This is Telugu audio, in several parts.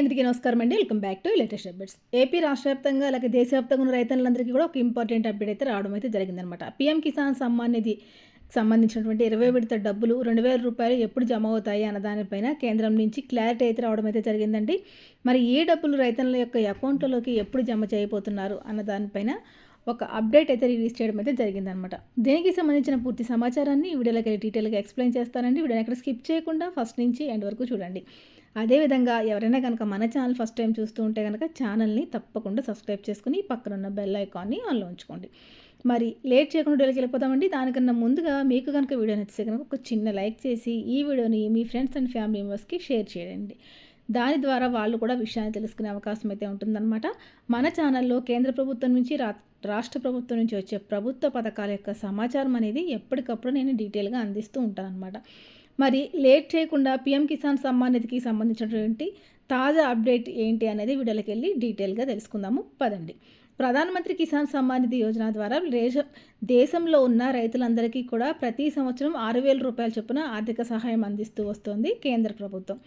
అందరికీ నమస్కారం అండి. Welcome back to latest updates. AP రాష్ట్ర వ్యాప్తంగా అలాగే దేశవ్యాప్తంగా ఉన్న రైతులందరికీ కూడా ఒక ఇంపార్టెంట్ అప్డేట్ అయితే రావడం అయితే జరిగిందనమాట పీఎం కిసాన్ సమ్మాన్ నిధి సంబంధించినటువంటి ఇరవై విడత డబ్బులు రెండు వేల రూపాయలు ఎప్పుడు జమ అవుతాయి అన్న దానిపైన కేంద్రం నుంచి క్లారిటీ అయితే రావడం అయితే జరిగిందండి. మరి ఏ డబ్బులు రైతుల యొక్క అకౌంట్లలోకి ఎప్పుడు జమ చేయబోతున్నారు అన్న దానిపైన ఒక అప్డేట్ అయితే రిలీజ్ చేయడం అయితే జరిగిందనమాట దీనికి సంబంధించిన పూర్తి సమాచారాన్ని వీడియోలకి వీడియోలోకి డీటెయిల్గా ఎక్స్ప్లెయిన్ చేస్తానండి. వీడియోని ఎక్కడ స్కిప్ చేయకుండా ఫస్ట్ నుంచి ఎండ్ వరకు చూడండి. అదేవిధంగా ఎవరైనా కనుక మన ఛానల్ ఫస్ట్ టైం చూస్తూ ఉంటే కనుక ఛానల్ని తప్పకుండా సబ్స్క్రైబ్ చేసుకుని పక్కన ఉన్న బెల్ ఐకాన్ని ఆన్లో ఉంచుకోండి. మరి లేట్ చేయకుండా డెలికి వెళ్ళిపోతామండి దానికన్నా ముందుగా మీకు కనుక వీడియో నచ్చితే కనుక ఒక చిన్న లైక్ చేసి ఈ వీడియోని మీ ఫ్రెండ్స్ అండ్ ఫ్యామిలీ మెంబర్స్కి షేర్ చేయండి. దాని ద్వారా వాళ్ళు కూడా విషయాన్ని తెలుసుకునే అవకాశం అయితే ఉంటుందన్నమాట. మన ఛానల్లో కేంద్ర ప్రభుత్వం నుంచి రా రాష్ట్ర ప్రభుత్వం నుంచి వచ్చే ప్రభుత్వ పథకాల యొక్క సమాచారం అనేది ఎప్పటికప్పుడు నేను డీటెయిల్గా అందిస్తూ ఉంటాను అనమాట మరి లేట్ చేయకుండా పిఎం కిసాన్ సమ్మాన్ నిధికి సంబంధించినటువంటి తాజా అప్డేట్ ఏంటి అనేది వీడియోలోకి వెళ్ళి డీటెయిల్గా తెలుసుకుందాము. పదండి. ప్రధానమంత్రి కిసాన్ సమ్మాన్ నిధి యోజన ద్వారా దేశ దేశంలో ఉన్న రైతులందరికీ కూడా ప్రతి సంవత్సరం ఆరు వేల రూపాయల చొప్పున ఆర్థిక సహాయం అందిస్తూ వస్తోంది కేంద్ర ప్రభుత్వం.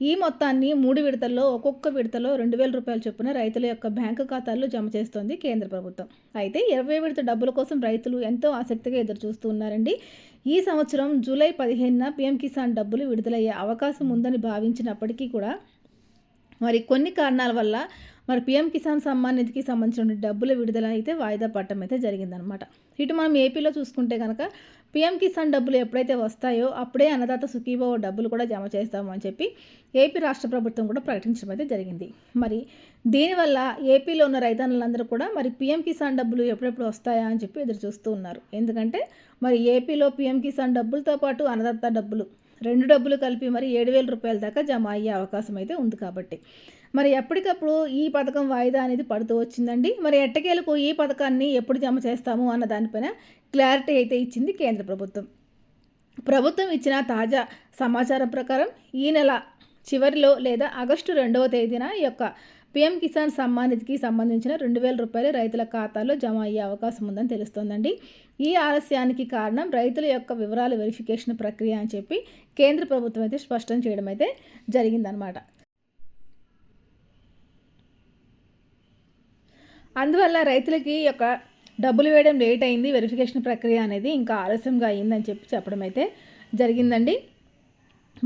ఈ మొత్తాన్ని మూడు విడతల్లో ఒక్కొక్క విడతలో రెండు వేల రూపాయల చొప్పున రైతుల యొక్క బ్యాంకు ఖాతాల్లో జమ చేస్తోంది కేంద్ర ప్రభుత్వం. అయితే ఇరవై విడత డబ్బుల కోసం రైతులు ఎంతో ఆసక్తిగా ఎదురు చూస్తూ ఉన్నారండి. ఈ సంవత్సరం జూలై పదిహేనున పీఎం కిసాన్ డబ్బులు విడుదలయ్యే అవకాశం ఉందని భావించినప్పటికీ కూడా మరి కొన్ని కారణాల వల్ల మరి పీఎం కిసాన్ సమ్మాన్ నిధికి సంబంధించిన డబ్బుల విడుదల అయితే వాయిదా పడటం అయితే జరిగిందనమాట ఇటు మనం ఏపీలో చూసుకుంటే కనుక పీఎం కిసాన్ డబ్బులు ఎప్పుడైతే వస్తాయో అప్పుడే అన్నదాత సుఖీభావ డబ్బులు కూడా జమ చేస్తాము అని చెప్పి ఏపీ రాష్ట్ర ప్రభుత్వం కూడా ప్రకటించడం అయితే జరిగింది. మరి దీనివల్ల ఏపీలో ఉన్న రైతన్నులందరూ కూడా మరి పీఎం కిసాన్ డబ్బులు ఎప్పుడెప్పుడు వస్తాయా అని చెప్పి ఎదురు చూస్తూ ఉన్నారు. ఎందుకంటే మరి ఏపీలో పీఎం కిసాన్ డబ్బులతో పాటు అన్నదాత డబ్బులు రెండు డబ్బులు కలిపి మరి ఏడు వేల రూపాయల దాకా జమ అయ్యే అవకాశం అయితే ఉంది కాబట్టి మరి ఎప్పటికప్పుడు ఈ పథకం వాయిదా అనేది పడుతూ వచ్చిందండి. మరి ఎట్టకేలకు ఈ పథకాన్ని ఎప్పుడు జమ చేస్తాము అన్న దానిపైన క్లారిటీ అయితే ఇచ్చింది కేంద్ర ప్రభుత్వం. ప్రభుత్వం ఇచ్చిన తాజా సమాచారం ప్రకారం ఈ నెల చివరిలో లేదా ఆగస్టు రెండవ తేదీన ఈ యొక్క పీఎం కిసాన్ సమ్మాన్ నిధికి సంబంధించిన రెండు వేల రూపాయలు రైతుల ఖాతాలో జమ అయ్యే అవకాశం ఉందని తెలుస్తోందండి. ఈ ఆలస్యానికి కారణం రైతుల యొక్క వివరాల వెరిఫికేషన్ ప్రక్రియ అని చెప్పి కేంద్ర ప్రభుత్వం అయితే స్పష్టం చేయడం అయితే జరిగిందనమాట అందువల్ల రైతులకి యొక్క డబ్బులు వేయడం లేట్ అయింది వెరిఫికేషన్ ప్రక్రియ అనేది ఇంకా ఆలస్యంగా అయిందని చెప్పి చెప్పడం అయితే జరిగిందండి.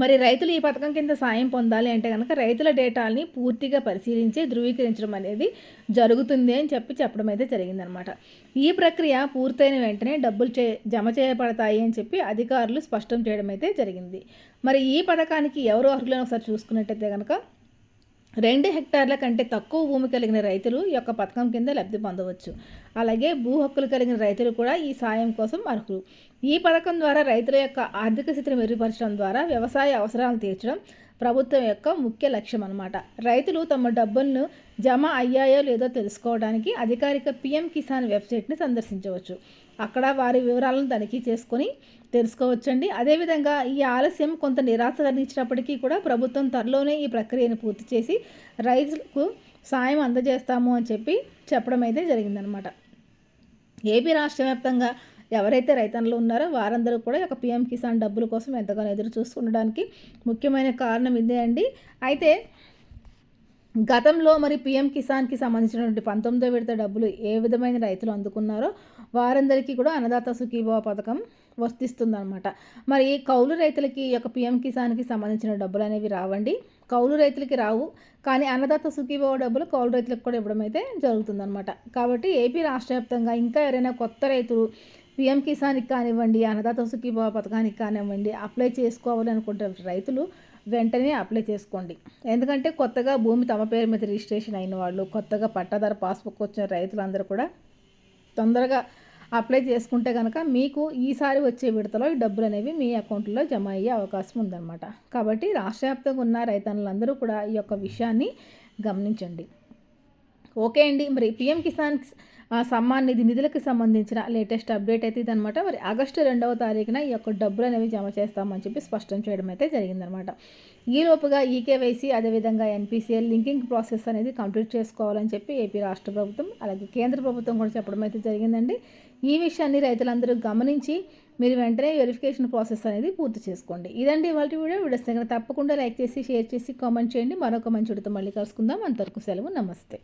మరి రైతులు ఈ పథకం కింద సాయం పొందాలి అంటే కనుక రైతుల డేటాల్ని పూర్తిగా పరిశీలించి ధృవీకరించడం అనేది జరుగుతుంది అని చెప్పి చెప్పడం అయితే జరిగిందనమాట. ఈ ప్రక్రియ పూర్తయిన వెంటనే డబ్బులు చే జమ చేయబడతాయి అని చెప్పి అధికారులు స్పష్టం చేయడం అయితే జరిగింది. మరి ఈ పథకానికి ఎవరు అర్హులను ఒకసారి చూసుకున్నట్టయితే కనుక రెండు హెక్టార్ల కంటే తక్కువ భూమి కలిగిన రైతులు యొక్క పథకం కింద లబ్ధి పొందవచ్చు. అలాగే భూ హక్కులు కలిగిన రైతులు కూడా ఈ సాయం కోసం అర్హులు. ఈ పథకం ద్వారా రైతుల యొక్క ఆర్థిక స్థితిని మెరుగుపరచడం ద్వారా వ్యవసాయ అవసరాలను తీర్చడం ప్రభుత్వం యొక్క ముఖ్య లక్ష్యం అనమాట రైతులు తమ డబ్బులను జమ అయ్యాయో లేదో తెలుసుకోవడానికి అధికారిక పిఎం కిసాన్ వెబ్సైట్ని సందర్శించవచ్చు. అక్కడ వారి వివరాలను తనిఖీ చేసుకొని తెలుసుకోవచ్చండి. అదేవిధంగా ఈ ఆలస్యం కొంత నిరాశ కలిగించినప్పటికీ కూడా ప్రభుత్వం త్వరలోనే ఈ ప్రక్రియను పూర్తి చేసి రైతులకు సాయం అందజేస్తాము అని చెప్పి చెప్పడం అయితే జరిగిందనమాట ఏపీ రాష్ట్ర వ్యాప్తంగా ఎవరైతే రైతన్లు ఉన్నారో వారందరూ కూడా ఒక పిఎం కిసాన్ డబ్బుల కోసం ఎంతగానో ఎదురు చూస్తుండడానికి ముఖ్యమైన కారణం ఇదే అండి. అయితే గతంలో మరి పిఎం కిసాన్కి సంబంధించినటువంటి పంతొమ్మిదో విడత డబ్బులు ఏ విధమైన రైతులు అందుకున్నారో వారందరికీ కూడా అన్నదాత సుఖీభావ పథకం వర్తిస్తుందన్నమాట. మరి కౌలు రైతులకి యొక్క పిఎం కిసాన్కి సంబంధించిన డబ్బులు అనేవి రావండి. కౌలు రైతులకి రావు. కానీ అన్నదాత సుఖీభావ డబ్బులు కౌలు రైతులకు కూడా ఇవ్వడం అయితే జరుగుతుందన్నమాట. కాబట్టి ఏపీ రాష్ట్ర వ్యాప్తంగా ఇంకా ఎవరైనా కొత్త రైతులు పిఎం కిసాన్కి కానివ్వండి అన్నదాత సుఖీభావ పథకానికి కానివ్వండి అప్లై చేసుకోవాలి రైతులు వెంటనే అప్లై చేసుకోండి. ఎందుకంటే కొత్తగా భూమి తమ పేరు మీద రిజిస్ట్రేషన్ అయిన వాళ్ళు కొత్తగా పట్టాదారు పాస్బుక్ వచ్చిన రైతులందరూ కూడా తొందరగా అప్లై చేసుకుంటే కనుక మీకు ఈసారి వచ్చే విడతలో ఈ డబ్బులు అనేవి మీ అకౌంట్లో జమ అయ్యే అవకాశం ఉందన్నమాట. కాబట్టి రాష్ట్ర వ్యాప్తంగా ఉన్న రైతన్నులందరూ కూడా ఈ యొక్క విషయాన్ని గమనించండి. ఓకే అండి. మరి పిఎం కిసాన్ సమ్మాన్ నిధి నిధులకు సంబంధించిన లేటెస్ట్ అప్డేట్ అయితే ఇదనమాట మరి ఆగస్టు రెండవ తారీఖున ఈ యొక్క డబ్బులు అనేవి జమ చేస్తామని చెప్పి స్పష్టం చేయడం అయితే జరిగిందనమాట ఈలోపుగా ఈకేవైసీ అదేవిధంగా ఎన్పిసిఎల్ లింకింగ్ ప్రాసెస్ అనేది కంప్లీట్ చేసుకోవాలని చెప్పి ఏపీ రాష్ట్ర ప్రభుత్వం అలాగే కేంద్ర ప్రభుత్వం కూడా చెప్పడం అయితే జరిగిందండి. ఈ విషయాన్ని రైతులందరూ గమనించి మీరు వెంటనే వెరిఫికేషన్ ప్రాసెస్ అనేది పూర్తి చేసుకోండి. ఇదండి ఇవాళ వీడియో. వీడియోస్ దగ్గర తప్పకుండా లైక్ చేసి షేర్ చేసి కామెంట్ చేయండి. మరొక మంచి వీడియోతో మళ్ళీ కలుసుకుందాం. అంతవరకు సెలవు. నమస్తే.